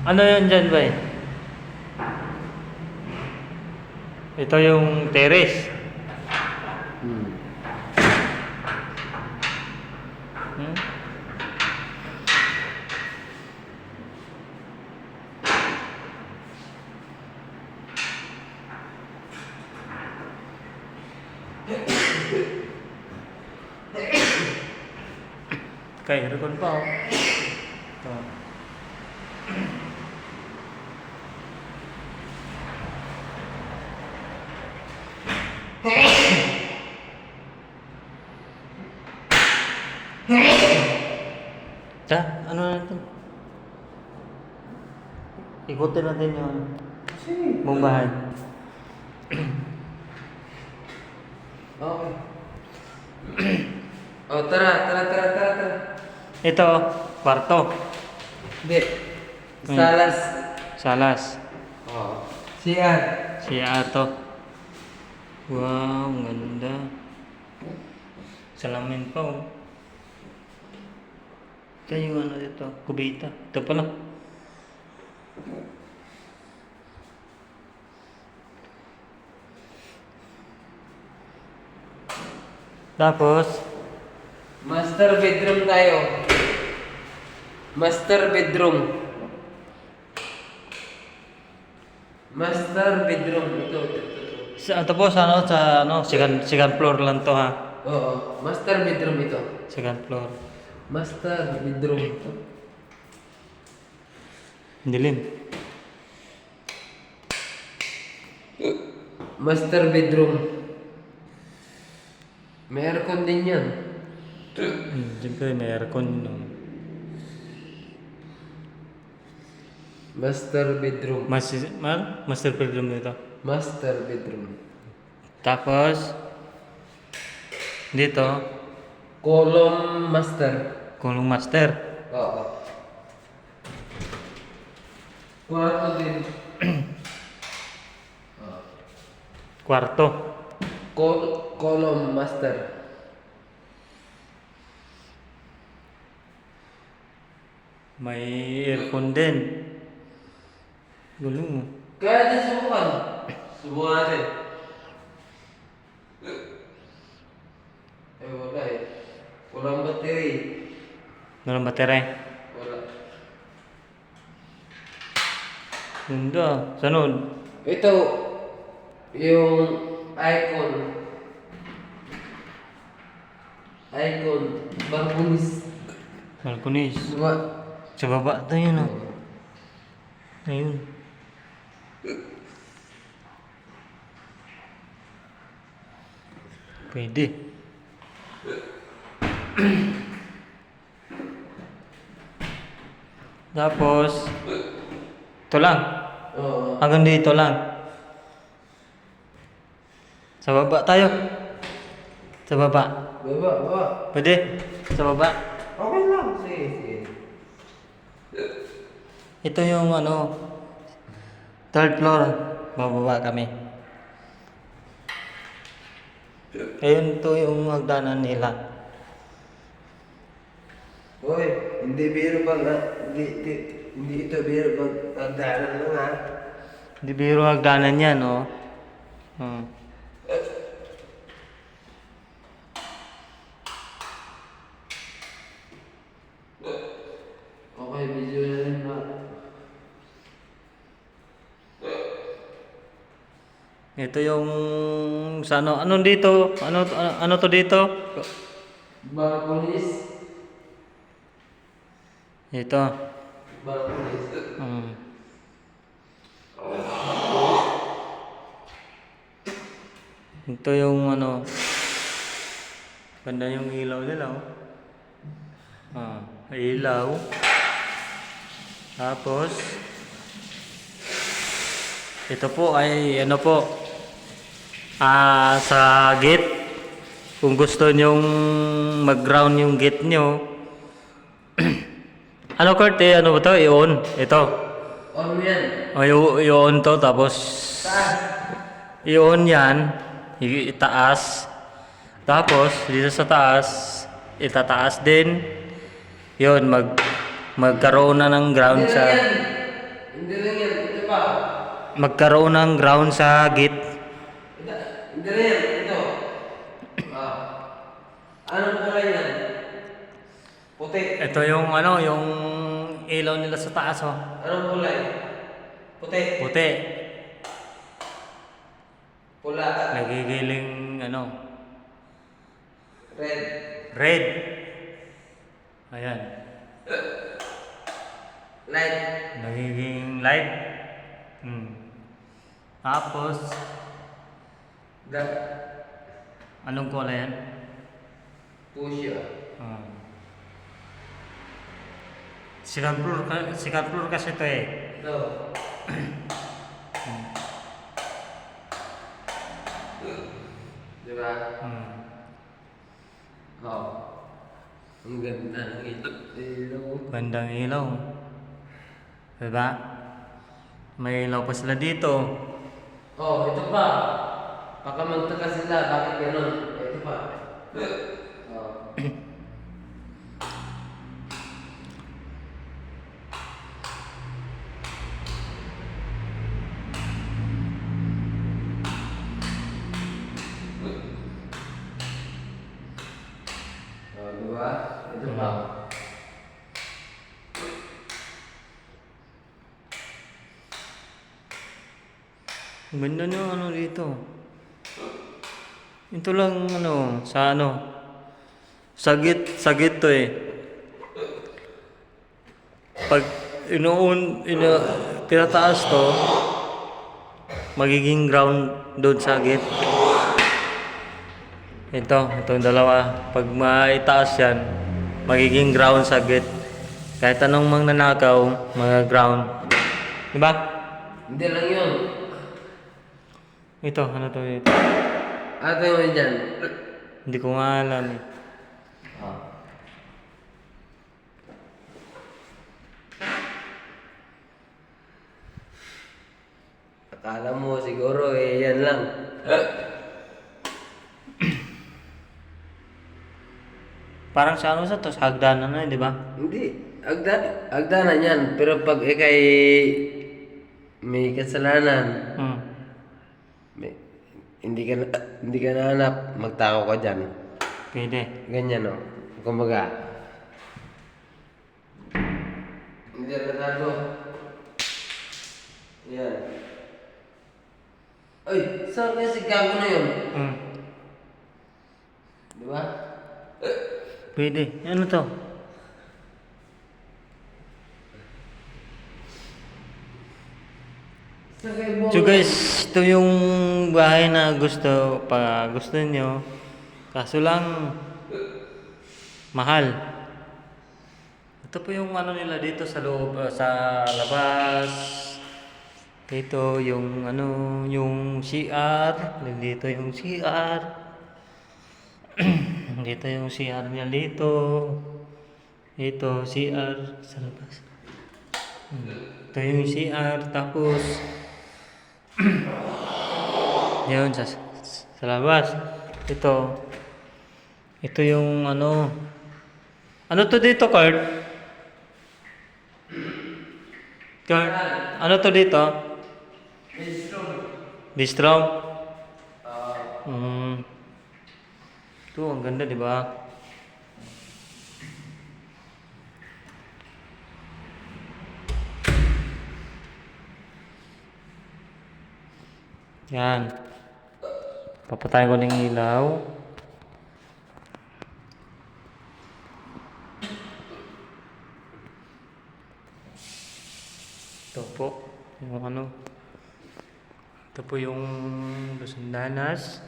Ano yan dyan ba eh? Ito yung terrace. Hmm. Hmm? Kay, record pa oh. Ito. Ta, ano na ito? Ikutin natin yung buong bahay. Okay. oh, tara, tara, tara, tara, tara. Ito, kwarto, Hindi. Salas. salas, Oh. Siya. si Ato. Wow, ang ganda. Salamin pa oh. Ito yung ano dito, kubita. Ito pala. Tapos, Master bedroom tayo. Master bedroom. Master bedroom. Ito, ito. Sa, tapos ano, sa ano, second, second floor lang to ha. Oo. Master bedroom ito. Second floor. Master bedroom ito. Dilim. Master bedroom. May aircon din yan. Siyempre may aircon no. Master bedroom. Mas, mal, master bedroom nito. Master bedroom. Tapos, dito, Column master. kulong master. Oo. Kwarto din. Kwarto. Col column master. May aircon din. Galing mo. Kaya din subukan. Subukan natin. Eh wala eh. Walang battery. Walang battery. Wala. Ganda. Sunod. Ito, yung icon. Icon. Barbunis. Balconis. Diba? Sa baba ito yun oh. Ayun. Pwede. Tapos, ito lang. Oo. Hanggang dito lang. Sa baba tayo. Sa baba. Baba, baba. Pwede? Sa baba. Okay lang. Sige, sige. Ito yung ano, third floor. Bababa kami. Ayun to yung hagdanan nila. Hoy, hindi biro bang ha? Hindi, hindi, hindi ito biro bang tagdanan lang ha? Hindi biro hagdanan yan, oh. Hmm. Okay, video na rin na. Ito yung sa ano, ano dito? Ano ano, ano to dito? Balconis. Ito. Balconis. Hmm. Ito yung ano, ganda yung ilaw nila, oh. Ah, ilaw. Tapos, ito po ay ano po, ah, sa gate. Kung gusto nyong mag-ground yung gate nyo, ano Kurt, eh, ano ba to? I-on. Ito. On yan. O, i- i-on to, tapos Taas. i-on yan, itaas. Tapos, dito sa taas, itataas din. Yun, mag, magkaroon na ng ground Hindi sa... lang yan. Hindi lang yan. Ito pa. magkaroon ng ground sa gate. Yan. Ito. Ah. Anong kulay yan? Puti. Ito yung ano, yung ilaw nila sa taas oh. Anong kulay? Puti. Puti. Pula. Nagigiling ano, Red. red. Ayan. Light. Nagiging light. Hmm. Tapos, Dark. anong kulay yan? Fuchsia. Hmm. Second floor, ka- second floor kasi ito eh. Ito. Diba? Hmm. Oo. Ang ganda ng. Ilaw. Bandang ilaw. Diba? May ilaw pa sila dito. Oh, ito pa. Baka magtaka sila, bakit ganun? Ito pa. Oh. Oh, diba? Ito pa. Ganda nyo ano dito. Ito lang ano, sa ano. Sagit, sagit to eh. Pag inuun, ina, tinataas to, magiging ground doon sa git. Ito, itong dalawa. Pag maitaas yan, magiging ground sa git. Kahit anong mang nanakaw, mga ground. Diba? Hindi lang yun. Ito, ano to ito? Ate mo dyan. Hindi ko nga alam eh. Oh. Akala mo siguro eh yan lang. Parang sa ano sa to, sa hagdanan na, di ba? Hindi. Agdan, agdanan yan. Pero pag ikay may kasalanan, Hmm. Hindi ka na, hindi ka nahanap, magtako ka dyan. Pwede. Ganyan o. Kumbaga. Hindi ka tago. Yan. Ay, saan kaya si Gago na yun? Hmm. Di ba? Pwede. Ano to? So guys, ito yung bahay na gusto pa gusto nyo. Kaso lang mahal. Ito po yung ano nila dito sa loob sa labas. Dito yung ano yung CR, dito yung CR. dito yung CR niya dito. Dito CR sa labas. Hmm. Ito yung CR tapos yun, sa, sa labas. Ito. Ito yung ano. Ano to dito, Kurt? Kurt, ano to dito? Bistro. Mm. Ito, ang ganda, di ba? Yan. Papatayin ko ng ilaw. Ito po. Yung ano. Ito po yung Lusundanas.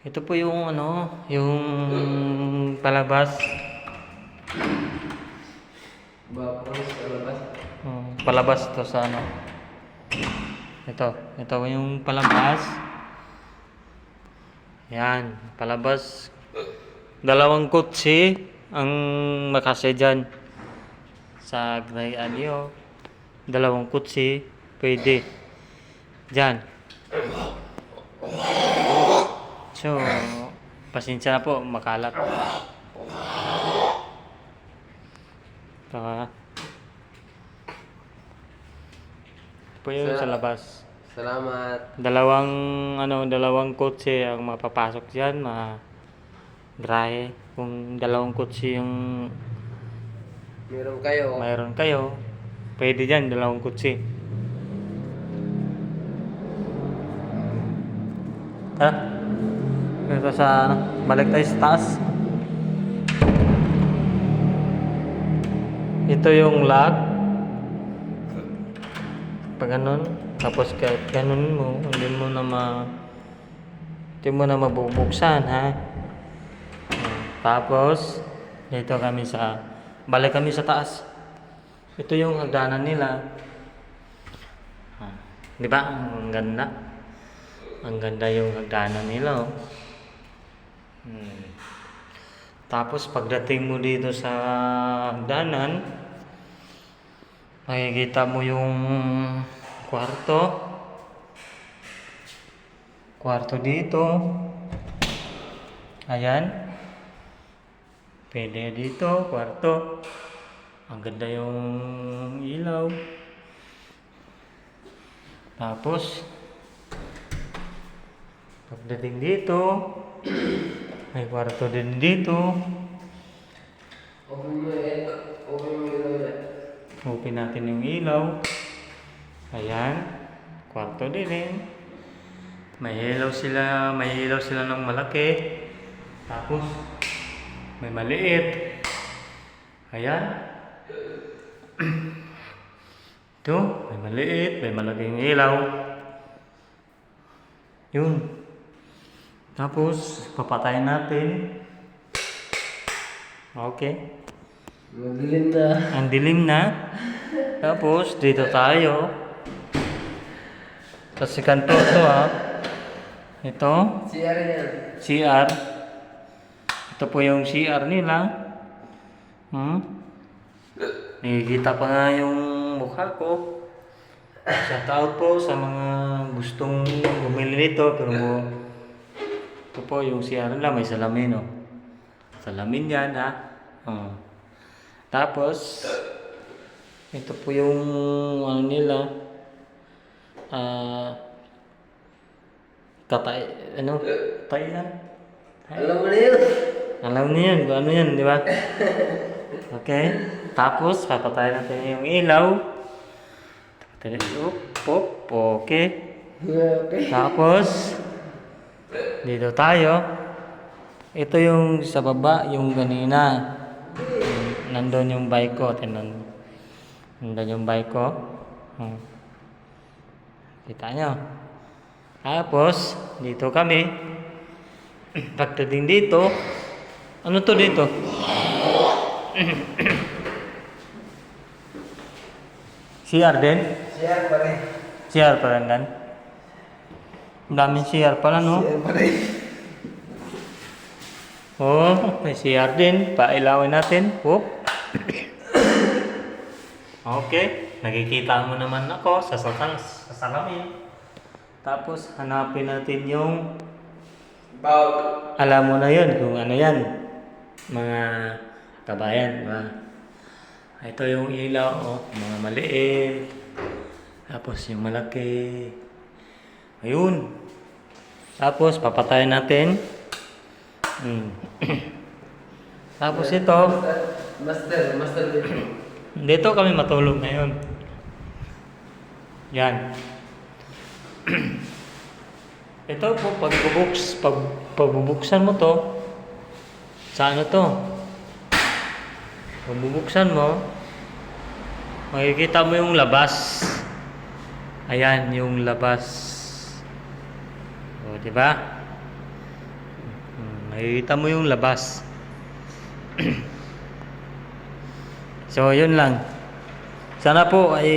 Ito po yung ano, yung palabas. Bapos sa labas. Oh, palabas to sa ano. Ito, ito yung palabas. Yan, palabas. Dalawang kutsi ang makasya dyan. Sa Gray Alio. Dalawang kutsi, pwede. Dyan. So, pasensya na po, makalat. Ito, Ito po yung sa labas. Salamat. Dalawang ano, dalawang kotse ang mapapasok diyan, ma grahe. Kung dalawang kotse yung Meron kayo. mayroon kayo, pwede diyan dalawang kotse. Ha? Ito sa ano, balik tayo sa taas. Ito yung lock. Pag ganun, tapos kahit ganun mo, hindi mo na ma hindi mo na mabubuksan, ha? Tapos, dito kami sa, balik kami sa taas. Ito yung hagdanan nila. Di ba? Ang ganda. Ang ganda yung hagdanan nila, oh. Hmm. Tapos, pagdating mo dito sa hagdanan, makikita mo yung kwarto. Kwarto dito. Ayan. Pwede dito, kwarto. Ang ganda yung ilaw. Tapos, pagdating dito, may kwarto din dito. Open mo yun. Open mo yun. Open natin yung ilaw. Ayan. Kwarto din eh. May ilaw sila, may ilaw sila ng malaki. Tapos, may maliit. Ayan. Ito, may maliit, may malaking ilaw. Yun. Tapos, papatayin natin. Okay. Madilim na. Ang dilim na. Tapos, dito tayo. Tapos si kanto ito ah. Ito, CR yan. CR. Ito po yung CR nila. Hmm? Nakikita pa nga yung mukha ko. Shout out po sa mga gustong bumili nito. Pero mo, ito po yung CR nila. May salamin oh. Salamin yan ha. Oh. Tapos, ito po yung ano nila. Ah, tatay, ano? Tatay yan. Alam mo na yun. Alam niyo kung ano yan, di ba? Okay. Tapos, papatay natin yung ilaw. Tapos, up, okay. Okay. Tapos, dito tayo. Ito yung sa baba, yung ganina. Nandun yung bike ko. Tinan. Nandun yung bike ko. Hmm. Kita nyo. Tapos, dito kami. Pagdating dito, ano to dito? CR din? CR pa rin. CR pa rin? Ang daming CR pala, no? CR pa rin. Oh, may CR din. Pailawin natin. Whoop. okay. Nakikita mo naman ako sa, sa, sa salamin. Tapos, hanapin natin yung... Bawag. Alam mo na yun kung ano yan. Mga kabayan. Diba? Ito yung ilaw. Oh, mga maliit. Tapos yung malaki. Ayun. Tapos, papatayin natin. Hmm. Tapos ito, Master, master dito. dito kami matulog ngayon. Yan. ito po, pag bubuks, pag pagbubuksan mo to, sa ano to? Pag bubuksan mo, makikita mo yung labas. Ayan, yung labas. O, di ba? Hmm, Makikita mo yung labas. so, yun lang. Sana po ay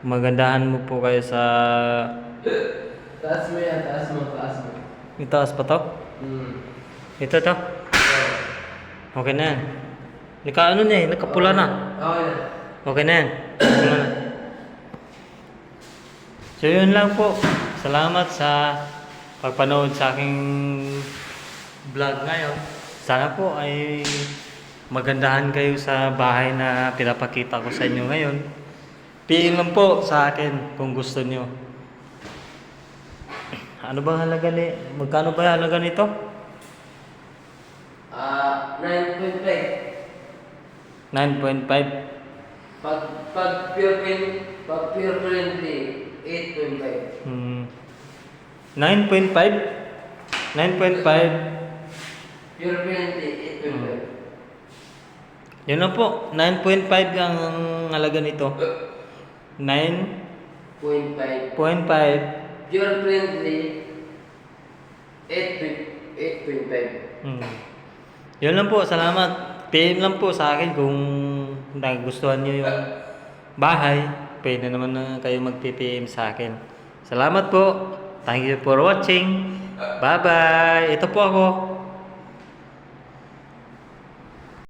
magandahan mo po kayo sa Taas mo yan, taas mo, taas mo. itaas pa to. Hmm. Ito to. Okay na yan. Naka ano na eh, nakapula na. Okay na. Okay na yan. Nakapula na. So yun lang po. Salamat sa pagpanood sa aking vlog ngayon. Sana po ay magandahan kayo sa bahay na pinapakita ko sa inyo ngayon. PM lang po sa akin kung gusto nyo. Ano bang halaga ni... Magkano ba halaga nito? Ah, 9.5. 9.5. Pag, pag pure pag pure friendly, 8.5. Hmm. 9.5? 9.5? Pure friendly, 8.5. Yun lang po. 9.5 ang halaga nito. 9.5. 0.5. Pure friendly, 8.5. Hmm. Yun lang po. Salamat. PM lang po sa akin kung nagustuhan nyo yung bahay. Pwede naman na kayo mag-PM sa akin. Salamat po. Thank you for watching. Bye-bye. Ito po ako.